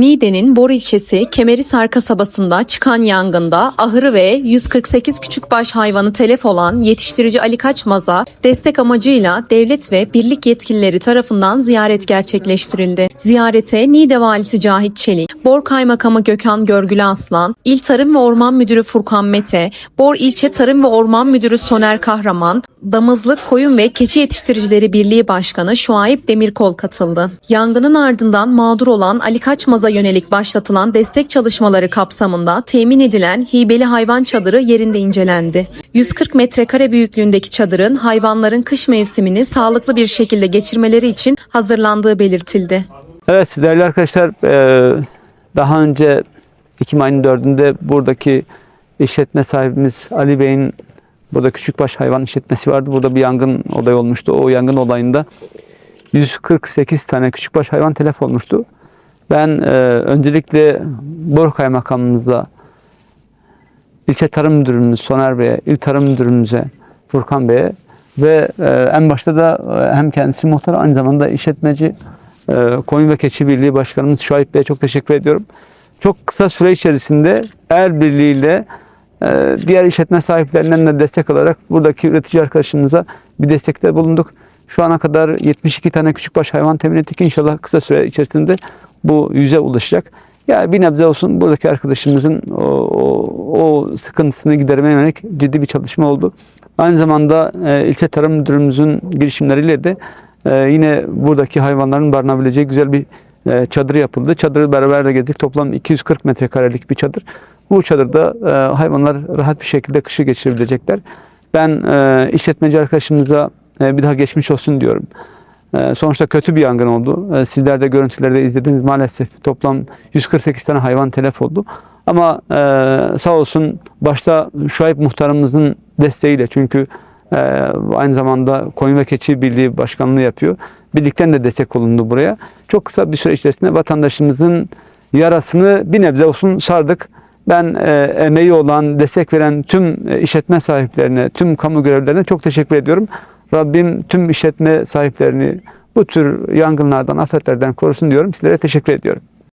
Niğde'nin Bor ilçesi Kemerisar kasabasında çıkan yangında ahırı ve 148 küçükbaş hayvanı telef olan yetiştirici Ali Kaçmaz'a destek amacıyla devlet ve birlik yetkilileri tarafından ziyaret gerçekleştirildi. Ziyarete Niğde Valisi Cahit Çelik, Bor Kaymakamı Gökhan Görgülü Aslan, İl Tarım ve Orman Müdürü Furkan Mete, Bor İlçe Tarım ve Orman Müdürü Soner Kahraman, Damızlık Koyun ve Keçi Yetiştiricileri Birliği Başkanı Şuayip Demirkol katıldı. Yangının ardından mağdur olan Ali Kaçmaz'a yönelik başlatılan destek çalışmaları kapsamında temin edilen hibeli hayvan çadırı yerinde incelendi. 140 metrekare büyüklüğündeki çadırın hayvanların kış mevsimini sağlıklı bir şekilde geçirmeleri için hazırlandığı belirtildi. Evet değerli arkadaşlar eee, daha önce Ekim ayının 4'ünde buradaki işletme sahibimiz Ali Bey'in burada küçükbaş hayvan işletmesi vardı. Burada bir yangın olayı olmuştu. O yangın olayında 148 tane küçükbaş hayvan telef olmuştu. Ben eee, öncelikle Bor Kaymakamımızla ilçe tarım müdürümüz Soner Bey'e, il tarım müdürümüze Furkan Bey'e ve e, en başta da e, hem kendisi muhtar aynı zamanda işletmeci e, Koyun ve Keçi Birliği Başkanımız Şahip Bey'e çok teşekkür ediyorum. Çok kısa süre içerisinde el birliğiyle e, diğer işletme sahiplerinden de destek alarak buradaki üretici arkadaşımıza bir destekte bulunduk. Şu ana kadar 72 tane küçükbaş hayvan temin ettik. İnşallah kısa süre içerisinde bu yüze ulaşacak. Yani bir nebze olsun buradaki arkadaşımızın o, o, o sıkıntısını gidermeye yönelik ciddi bir çalışma oldu. Aynı zamanda e, ilçe tarım müdürümüzün girişimleriyle de e, yine buradaki hayvanların barınabileceği güzel bir e, çadır yapıldı. Çadırı beraber de gezdik. Toplam 240 metrekarelik bir çadır. Bu çadırda e, hayvanlar rahat bir şekilde kışı geçirebilecekler. Ben e, işletmeci arkadaşımıza e, bir daha geçmiş olsun diyorum. Ee, Sonuçta kötü bir yangın oldu. Ee, Sizler de görüntülerde izlediniz. Maalesef toplam 148 tane hayvan telef oldu. Ama e, sağ olsun başta Şuayb muhtarımızın desteğiyle çünkü e, aynı zamanda Koyun ve Keçi Birliği Başkanlığı yapıyor. Birlikten de destek olundu buraya. Çok kısa bir süre içerisinde vatandaşımızın yarasını bir nebze olsun sardık. Ben e, emeği olan, destek veren tüm e, işletme sahiplerine, tüm kamu görevlilerine çok teşekkür ediyorum. Rabbim tüm işletme sahiplerini bu tür yangınlardan, afetlerden korusun diyorum. Sizlere teşekkür ediyorum.